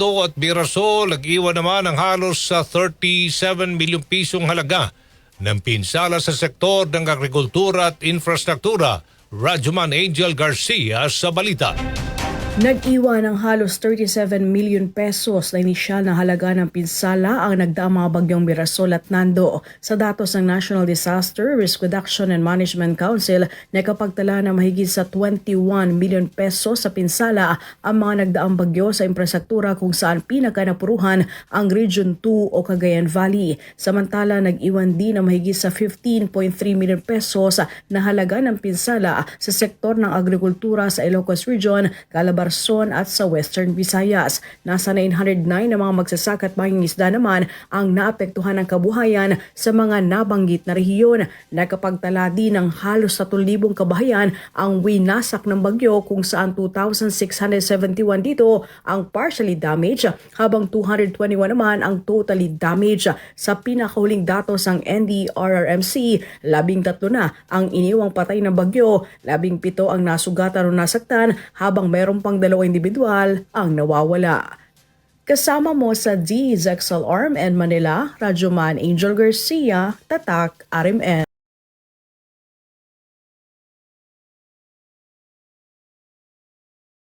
Nando at Mirasol nag-iwan naman ng halos sa 37 milyong pisong halaga ng pinsala sa sektor ng agrikultura at infrastruktura. Radyoman Angel Garcia sa balita. Nag-iwan ng halos 37 million pesos na inisyal na halaga ng pinsala ang nagdaang mga bagyong Mirasol at Nando. Sa datos ng National Disaster Risk Reduction and Management Council, nakapagtala ng mahigit sa 21 million pesos sa pinsala ang mga nagdaang bagyo sa infrastruktura kung saan pinakanapuruhan ang Region 2 o Cagayan Valley. Samantala, nag-iwan din ng mahigit sa 15.3 million pesos na halaga ng pinsala sa sektor ng agrikultura sa Ilocos Region, Calabarzon at sa Western Visayas. Nasa 909 na mga magsasaka at mangingisda naman ang naapektuhan ng kabuhayan sa mga nabanggit na rehiyon. Nakapagtala din ng halos 3,000 kabahayan ang winasak ng bagyo kung saan 2,671 dito ang partially damaged habang 221 naman ang totally damaged. Sa pinakahuling datos ng NDRRMC, labing tatlo na ang iniwang patay ng bagyo, labing pito ang nasugatan o nasaktan habang meron pang dalawang individual ang nawawala. Kasama mo sa DZXL Arm and Manila, Radyoman Angel Garcia, Tatak, RMN.